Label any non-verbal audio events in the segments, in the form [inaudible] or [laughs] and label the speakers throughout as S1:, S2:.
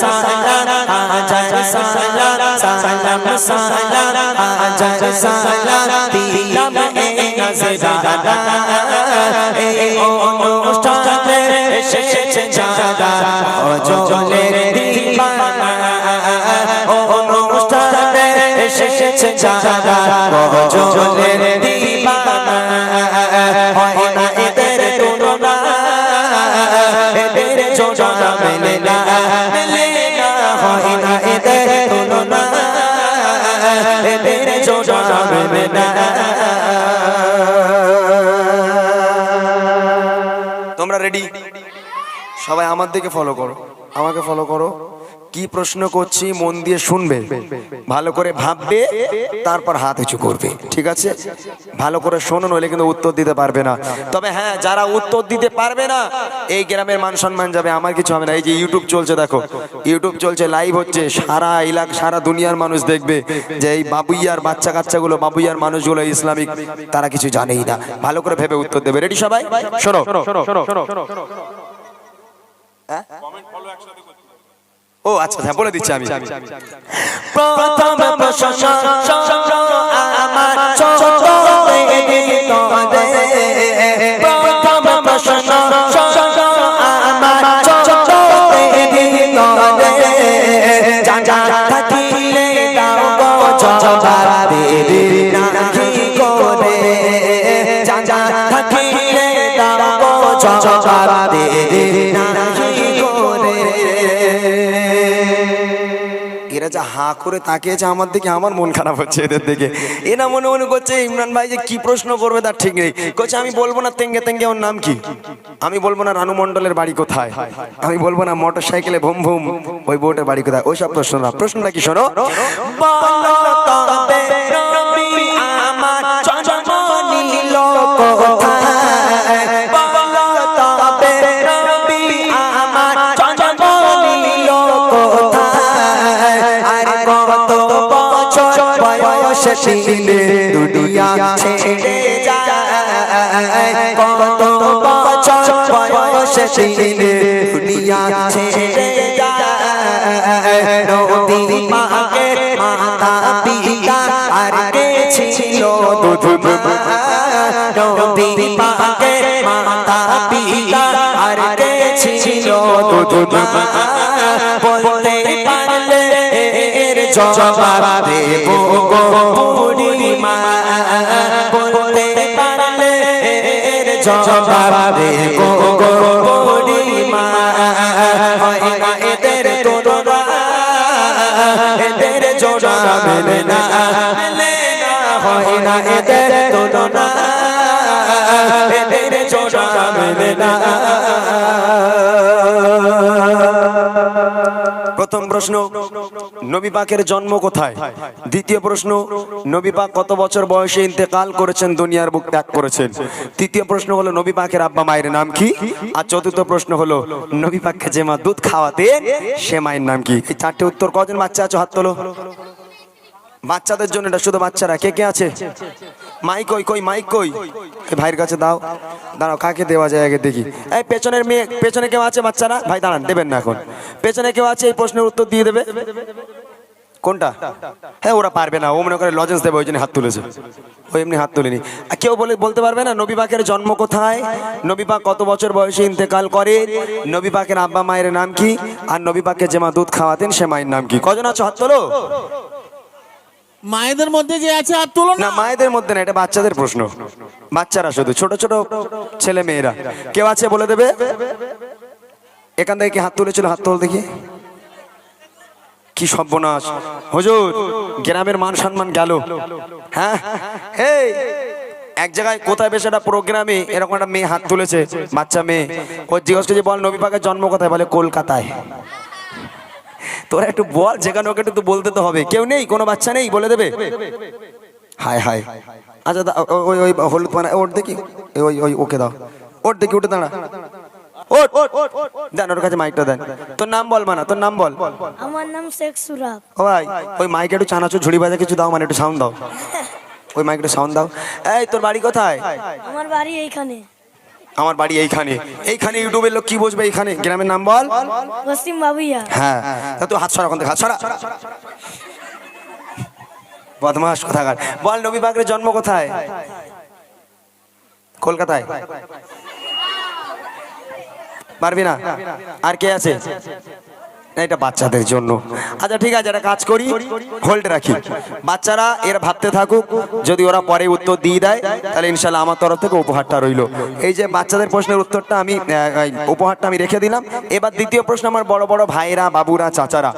S1: সালাম আজাই সালাম সালাম সালাম আজাই সালাম, দিলাম এই নজরানা। এই অনুষ্ঠানে এসেছে যারা অজলের দিবানা। অনুষ্ঠানে এসেছে যারা অজলের দিবানা। হয় না
S2: আমার দিকে ফলো করো। আমাকে ফলো করো। কি প্রশ্ন করছি মন দিয়ে শুনবে। ভালো করে ভাববে, তারপর হাত উঁচু করবে। ঠিক আছে? ভালো করে শোনো, নইলে কিন্তু উত্তর দিতে পারবে না। তবে হ্যাঁ যারা উত্তর দিতে পারবে না, এই গ্রামের মান সম্মান যাবে, আমার কিছু হবে না। এই যে ইউটিউব চলছে, দেখো। ইউটিউব চলছে লাইভ হচ্ছে। সারা এলাকা সারা দুনিয়ার মানুষ দেখবে যে এই বাবুইয়ার বাচ্চা কাচ্চাগুলো বাবুইয়ার মানুষগুলো ইসলামিক, তারা কিছু জানেই না। ভালো করে ভেবে উত্তর দেবে। রেডি সবাই? শোনো। ও আচ্ছা হ্যাঁ বলে দিচ্ছি আমি।
S1: প্রথম প্রশ্ন আমার ছোট প্রথম প্রশ্ন আমার ছোট থাকিলে দাও গো জবাব করে? থাকিলে দাও গো জবাব দেবে
S2: যা হা করে তাকিয়েছে আমার দিকে, আমার মন খারাপ হচ্ছে এদের দিকে। এরা মনে মনে করছে, ইমরান ভাই যে কি প্রশ্ন করবে তার ঠিক নেই। করছে, আমি বলব না তেঙ্গে তেঙ্গে, ওর নাম কি? আমি বলব না রানু মণ্ডলের বাড়ি কোথায়? আমি বলব না মোটর সাইকেলে ভুম ভুম, ওই বোটের বাড়ি কোথায়? ওইসব প্রশ্ন না। প্রশ্নটা কি শোনো?
S1: আমার ছিলে দুনিয়া ছেড়ে যায়। নদী মাকে মাতা পিতা আর কে ছিল দুধ নদী মাকে মাতা পিতা আর কে ছিল দুধ বলতে পারলে এর জবাব দেব গো পূর্ণিমা বলতে পারলে এর জবাব দেব গো হয় না এদের তোরা এদের জোড়া মেলে না মেলে না, হয় না এদের তোরা এদের জোড়া মেলে না।
S2: প্রথম প্রশ্ন, নবী পাকের জন্ম কোথায়? দ্বিতীয় প্রশ্ন, নবী পাক কত বছর বয়সে ইন্তেকাল করেছেন, দুনিয়ার বুক ত্যাগ করেছেন? তৃতীয় প্রশ্ন হলো, নবী পাকের আব্বা মায়ের নাম কি? আর চতুর্থ প্রশ্ন হলো, নবী পাককে যে মা দুধ খাওয়াতে সে মায়ের নাম কি? এই চারটে উত্তর কজন বাচ্চা আছো হাত তোলো। বাচ্চাদের জন্য এটা শুধু বাচ্চারা। কে কে আছে? মাইক কই কই, মাইক কই? ভাইয়ের কাছে দাও। দাঁড়াও, কাকে দেওয়া যায় আগে দেখি। এই পেছনের মেয়ে, পেছনে কেউ আছে বাচ্চারা? ভাই, দাঁড়ান, দেবেন না এখন। পেছনে কেউ আছে এই প্রশ্নের উত্তর দিয়ে দেবে। কোনটা? হ্যাঁ ওরা পারবে না। ও মনে করে লজেন্স দেবে, ওই জন্য হাত তুলেছে। ও এমনি হাত তুলেনি। আর কেউ বলে, বলতে পারবে না, নবী পাকের জন্ম কোথায়? নবী পাক কত বছর বয়সে ইন্তেকাল করে? নবী পাকের আব্বা মায়ের নাম কি? আর নবী যে মা দুধ খাওয়াতেন, সে মায়ের নাম কি? কজন আছো? হাত তোলো।
S3: মায়েদের মধ্যে যে আছে আর তুলনা?
S2: না, মায়েদের মধ্যে না, এটা বাচ্চাদের প্রশ্ন। বাচ্চারা শুধু, ছোট ছোট ছেলে মেয়েরা। কেউ আছে বলে দেবে? এখান থেকে কি হাত তুলেছিল? হাত তোল দেখি। কি সর্বনাশ। হুজুর, গ্রামের মান সম্মান গেল। হ্যাঁ? এক জায়গায় কোথায় বেশ একটা প্রোগ্রামে এরকম একটা মেয়ে হাত তুলেছে, বাচ্চা মেয়ে। ও জিজ্ঞেস করছে, বল নবী পাকের জন্ম কোথায়? বলে, কলকাতায়। তোরা একটু বল যেখানে ওকে একটু বলতে তো হবে। কেউ নেই কোনো বাচ্চা নেই বলে দেবে। হায় হায়। আচ্ছা ওই ওই হলুদ পানা ওর দেখি। ওই ওই ওকে দাও। ওর দেখি উঠে দাঁড়া। দেন ওর কাছে মাইকটা দেন। তোর নাম বল মানা তোর নাম বল।
S4: আমার নাম শেখ সুরাব।
S2: ও ভাই ওই মাইকে একটু চানাচুর ঝুড়ি বাজা কিছু দাও মানে একটু সাউন্ড দাও। [laughs] ওই মাইকটা সাউন্ড দাও। এই তোর বাড়ি কোথায়?
S4: আমার বাড়ি এইখানে।
S2: আমার বাড়ি এইখানে। এইখানে ইউটিউবের লোক কি বসবে এইখানে? গ্রামের নাম বল।
S4: পশ্চিম বাবুইয়া।
S2: হ্যাঁ তা তুই হাত সরা ওখান থেকে হাত সরা। বদমাস কোথাকার। বল নবী পাকের জন্ম কোথায়? কলকাতায়। পারবি না? আর কে আছে? এটা বাচ্চাদের জন্য। আচ্ছা ঠিক আছে, একটা কাজ করি। হোল্ড রাখি। বাচ্চারা, এর ভাবতে থাকুক, যদি ওরা পরে উত্তর দিয়ে দেয়, তাহলে ইনশাল্লাহ আমার তরফ থেকে উপহারটা রইল। এই যে বাচ্চাদের প্রশ্নের উত্তরটা আমি উপহারটা আমি রেখে দিলাম। এবার দ্বিতীয় প্রশ্ন, আমার বড় বড় ভাইরা বাবুরা, চাচারা।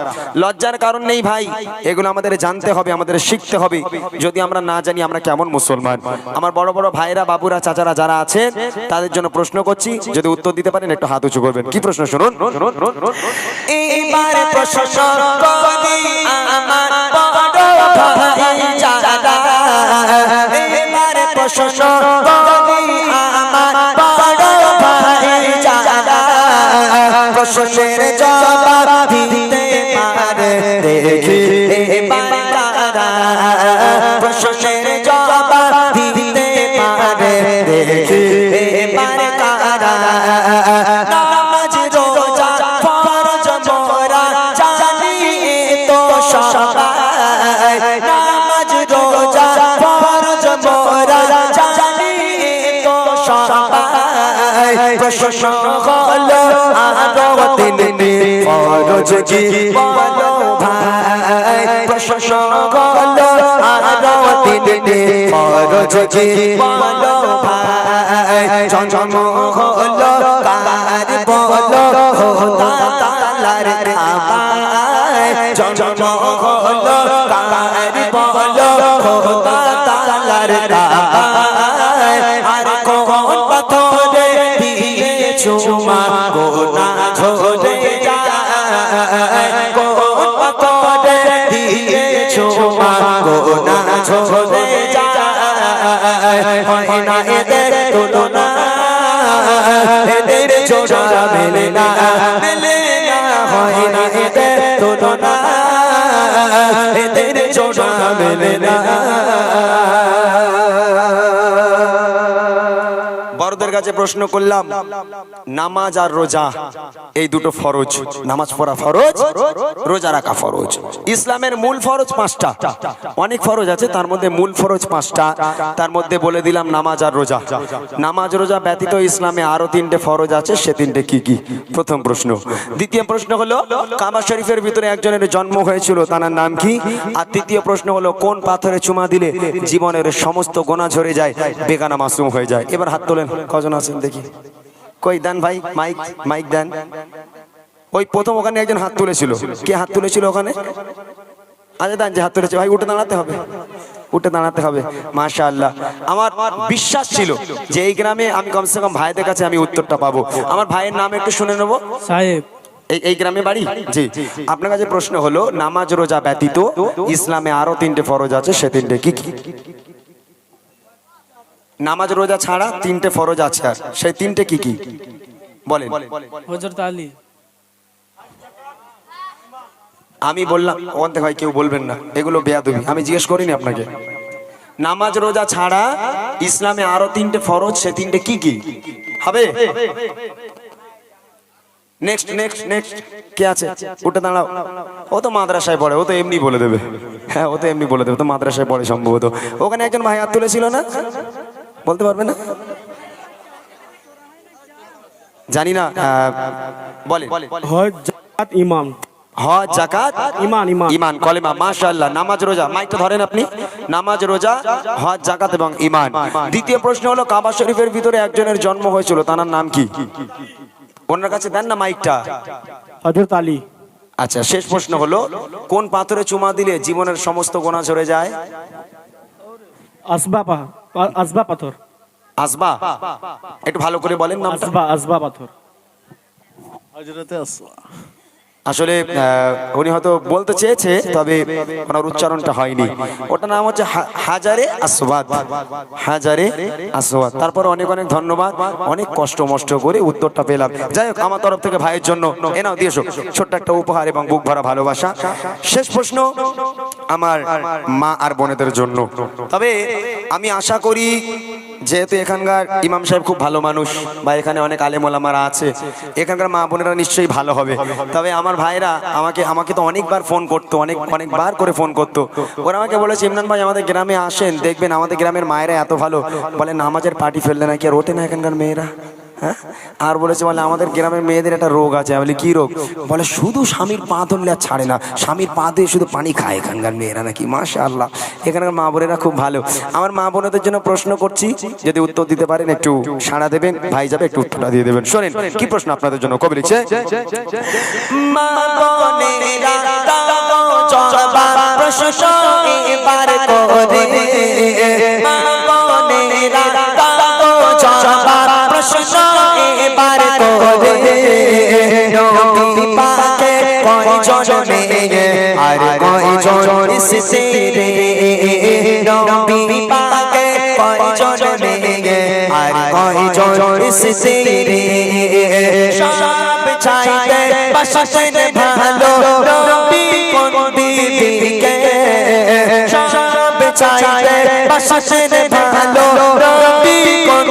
S2: লজ্জার কারণ নেই ভাই, এগুলো আমাদের জানতে হবে, আমাদের শিখতে হবে। যদি আমরা না জানি, আমরা কেমন মুসলমান? আমার বড় বড় ভাইরা বাবুরা, চাচারা যারা আছেন, তাদের জন্য প্রশ্ন করছি। যদি উত্তর দিতে পারেন, একটু হাত উঁচু করবেন। কি প্রশ্ন শুনুন?
S1: এবার প্রশাসন করি আমার বড় ভাই যারা এবার প্রশাসন করি আমার বড় ভাই যারা প্রশাসনের জবাব সবাই হলো আরও তিনটি ফরজ কি বলো ভাই প্রশ্ন হলো আরও তিনটি ফরজ কি বলো ভাই জন্ম হলো কার বলো খোদা তালার খাবায় জন্ম হলো চুমা গোনা ঝরে যায় পাথরে দিয়ে চুমা গোনা ঝরে যায় হয় না এদের তুলনা এদের জোড়া মেলে না মেলে না হয় না এদের তুলনা এদের জোড়া মেলে না
S2: কাছে প্রশ্ন করলাম, নামাজ আর রোজা, এই দুটো ফরজ, নামাজ পড়া ফরজ, রোজা রাখা ফরজ। ইসলামের মূল ফরজ পাঁচটা। অনেক ফরজ আছে, তার মধ্যে মূল ফরজ পাঁচটা। তার মধ্যে বলে দিলাম নামাজ আর রোজা। নামাজ, রোজা ব্যতীত ইসলামে আরও তিনটে ফরজ আছে, সে তিনটে কি কি? প্রথম প্রশ্ন। দ্বিতীয় প্রশ্ন হলো, কাবা শরীফের ভিতরে একজনের জন্ম হয়েছিল, তার নাম কি? আর তৃতীয় প্রশ্ন হলো, কোন পাথরে চুমা দিলে জীবনের সমস্ত গোনা ঝরে যায়, বেগানা মাসুম হয়ে যায়? এবার হাত তোলেন কজন আছেন দেখি। কই দেন ভাই মাইক মাইক দেন। ওই প্রথম ওখানে একজন হাত তুলেছিল। কে হাত তুলেছিল ওখানে? আচ্ছা দেন যে হাত তুলেছে। ভাই উঠে দাঁড়াতে হবে। উঠে দাঁড়াতে হবে। মাশা আল্লাহ আমার বিশ্বাস ছিল যে এই গ্রামে আমি কমসে কম ভাইদের কাছে আমি উত্তরটা পাবো। আমার ভাইয়ের নাম একটু শুনে নেব?
S3: সাহেব।
S2: এই এই গ্রামে বাড়ি? জি। আপনার কাছে প্রশ্ন হলো নামাজ রোজা ব্যতীত ইসলামে আরও তিনটে ফরজ আছে সে তিনটে কি কি? নামাজ রোজা ছাড়া তিনটে ফরজ আছে আর। সেই তিনটে কি কি? বলেন।
S3: হজরত আলী।
S2: আমি বললাম ওখান থেকে হয় কেউ বলবেন না এগুলো বেয়াদবি আমি জিজ্ঞেস করিনি আপনাকে। নামাজ রোজা ছাড়া ইসলামে আরও তিনটে ফরজ সে তিনটে কি কি? হবে? নেক্সট নেক্সট নেক্সট কে আছে? উঠে দাঁড়াও। ও তো মাদ্রাসায় পড়ে ও তো এমনি বলে দেবে। হ্যাঁ ও তো এমনি বলে দেবে তো মাদ্রাসায় পড়ে সম্ভবত। ওখানে একজন ভাই হাত তুলেছিল না? বলতে পারবে না? জানি না বলে
S3: হজ ইমাম
S2: হজ জাকাত
S3: ইমান ইমান।
S2: ইমান কলেমা মাশাআল্লাহ নামাজ রোজা। মাইকটা ধরেন আপনি। নামাজ রোজা হজ জাকাত এবং ইমান। দ্বিতীয় প্রশ্ন হলো কাবা শরীফের ভিতরে একজনের জন্ম হয়েছিল তার নাম কি? ওনার কাছে দেন না মাইকটা।
S3: আলী।
S2: আচ্ছা শেষ প্রশ্ন হলো কোন পাথরে চুমা দিলে জীবনের সমস্ত গোনা ঝরে যায়?
S3: আসবা আসবা পাথর।
S2: আসবা? একটু ভালো করে বলেন নামটা।
S3: আসবা আসবা পাথর।
S2: আসলে উনি হয়তো বলতে চেয়েছে, তবে ওনার উচ্চারণটা হয়নি। ওটার নাম হচ্ছে হাজারে আসওয়াদ। হাজারে আসওয়াদ। তারপর অনেক অনেক ধন্যবাদ। অনেক কষ্ট মষ্ট করে উত্তরটা পেলাম। যাই হোক, আমার তরফ থেকে ভাইয়ের জন্য এ নাও দিয়েছ ছোট্ট একটা উপহার এবং বুক ভরা ভালোবাসা। শেষ প্রশ্ন, আমার মা আর বোনেদের জন্য। তবে আমি আশা করি যেহেতু এখানকার ইমাম সাহেব খুব ভালো মানুষ বা এখানে অনেক আলেমোলামারা আছে, এখানকার মা বোনেরা নিশ্চয়ই ভালো হবে। তবে আমার ভাইরা আমাকে আমাকে তো অনেকবার ফোন করতো, অনেক, অনেকবার করে ফোন করতো। ওরা আমাকে বলেছে, ইমরান ভাই, আমাদের গ্রামে আসেন, দেখবেন আমাদের গ্রামের মায়েরা এত ভালো। বলে, নামাজের পার্টি ফেললে নাকি আর ওঠে না এখানকার মেয়েরা? হ্যাঁ? আর বলেছে, বলে, আমাদের গ্রামের মেয়েদের একটা রোগ আছে। বলি, কি রোগ? বলে, শুধু স্বামীর পা ধরলে আর ছাড়ে না। স্বামীর পা দিয়ে শুধু পানি খায় এখানকার মেয়েরা নাকি মাশা আল্লাহ এখানকার মা বোনেরা খুব ভালো। আমার মা বোনদের জন্য প্রশ্ন করছি, যদি উত্তর দিতে পারেন, একটু সাড়া দেবেন, ভাই যাবে, একটু উত্তরটা দিয়ে দেবেন। শোনেন, কি প্রশ্ন আপনাদের জন্য? কবি লিখছে,
S1: মা বোনেরা প্রশ্ন এবার করে নবী পাকে কয়জনে আর কয়জন ভালো কোন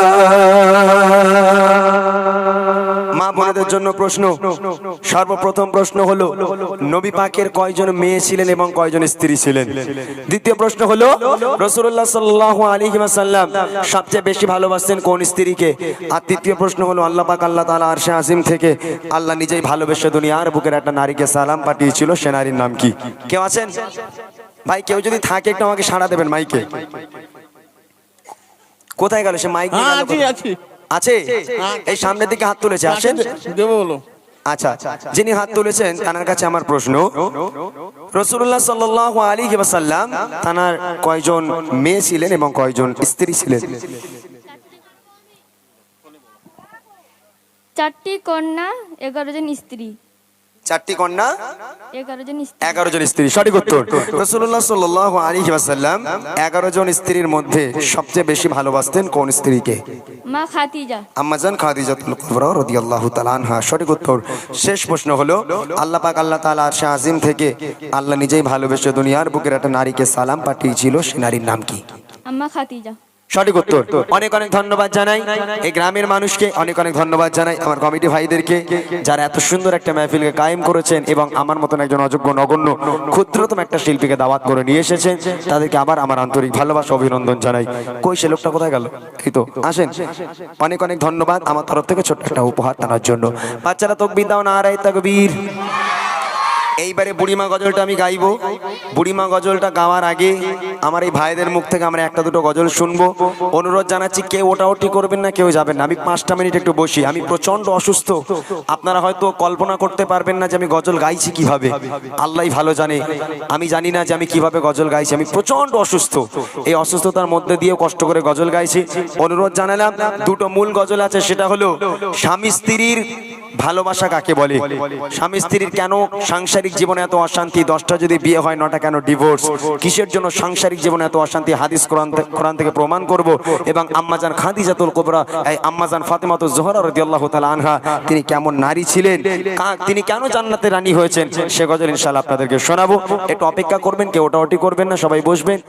S2: বোনেদের জন্য প্রশ্ন। সর্বপ্রথম প্রশ্ন হলো নবী পাকের কয়জন মেয়ে ছিলেন এবং কয়জন স্ত্রী ছিলেন? দ্বিতীয় প্রশ্ন হলো রসুল্লাহ সাল্লাহ আলী সাল্লাম সবচেয়ে বেশি ভালোবাসতেন কোন স্ত্রীকে? আর তৃতীয় প্রশ্ন হলো আল্লাহ পাক আল্লাহ তালা আরশে আজিম থেকে আল্লাহ নিজেই ভালোবেসে দুনিয়ার বুকের একটা নারীকে সালাম পাঠিয়েছিল সে নারীর নাম কি? কেউ আছেন? ভাই কেউ যদি থাকে একটু আমাকে সাড়া দেবেন মাইকে কোথায় গেল সে মাইক নিয়ে
S3: হ্যাঁ আছি আছি।
S2: আছে? এই সামনের দিকে হাত তুলেছে আসেন?
S3: দেবো বলো।
S2: আচ্ছা যিনি হাত তুলেছেন তার কাছে আমার প্রশ্ন। রসুল্লাহ সাল্লাহ আলী সাল্লাম তানার কয়জন মেয়ে ছিলেন এবং কয়জন স্ত্রী ছিলেন?
S4: চারটি কন্যা এগারো জন স্ত্রী।
S2: চারটি কন্যা
S4: এগারো জন স্ত্রী।
S2: সঠিক উত্তর। রসুল্লাহ সাল্লাহ আলী সাল্লাম এগারো জন স্ত্রীর মধ্যে সবচেয়ে বেশি ভালোবাসতেন কোন স্ত্রীকে? আম্মাজান খাদিজাতুল কুবরা রাদিয়াল্লাহু তাআলা আনহা। সঠিক উত্তর। শেষ প্রশ্ন হলো আল্লাহ পাক আল্লাহ তাআলা আরশে আজিম থেকে আল্লাহ নিজেই ভালোবেসে দুনিয়ার বুকের একটা নারীকে সালাম পাঠিয়েছিল সে নারীর নাম কি?
S4: আম্মা খাতিজা
S2: সঠিক উত্তর। অনেক অনেক ধন্যবাদ জানাই। এই গ্রামের মানুষকে অনেক অনেক ধন্যবাদ জানাই আমার কমিটি ভাইদেরকে যারা এত সুন্দর একটা মেহফিলকে কায়েম করেছেন এবং আমার মতন একজন অযোগ্য নগণ্য ক্ষুদ্রতম একটা শিল্পীকে দাওয়াত করে নিয়ে এসেছেন। তাদেরকে আবার আমার আন্তরিক ভালোবাসা অভিনন্দন জানাই। কই সে লোকটা কোথায় গেল? এই তো আসেন। অনেক অনেক ধন্যবাদ আমার তরফ থেকে ছোট্ট একটা উপহার টানার জন্য। বাচ্চারা তকবির দাও না আড়াই তকবীর। এইবারে বুড়িমা গজলটা আমি গাইবো। বুড়িমা গজলটা গাওয়ার আগে আমার এই ভাইদের মুখ থেকে আমরা একটা দুটো গজল শুনব। অনুরোধ জানাচ্ছি, কেউ ওটা ওটি করবেন না, কেউ যাবেন না। আমি পাঁচটা মিনিট একটু বসি। আমি প্রচণ্ড অসুস্থ। আপনারা হয়তো কল্পনা করতে পারবেন না যে আমি গজল গাইছি কীভাবে। আল্লাহ ভালো জানে। আমি জানি না যে আমি কীভাবে গজল গাইছি। আমি প্রচণ্ড অসুস্থ। এই অসুস্থতার মধ্যে দিয়েও কষ্ট করে গজল গাইছি। অনুরোধ জানালাম, দুটো মূল গজল আছে, সেটা হলো, স্বামী স্ত্রীর ভালোবাসা কাকে বলে? স্বামী স্ত্রীর কেন সাংসারিক জীবনে এত অশান্তি? দশটা যদি বিয়ে হয় নটা কেন ডিভোর্স কিসের জন্য সাংসারিক জীবনে এত অশান্তি? হাদিস কোরআন থেকে প্রমাণ করব। এবং আম্মাজান খাদিজাতুল কোবরা, এই আম্মাজান ফাতেমাতুল জোহরা রাদিয়াল্লাহু তাআলা আনহা, তিনি কেমন নারী ছিলেন? তিনি কেন জান্নাতে রানী হয়েছেন? সে গজল ইনশাআল্লাহ আপনাদেরকে শোনাবো। একটু অপেক্ষা করবেন, কেউ ওটা ওটি করবেন না, সবাই বসবেন।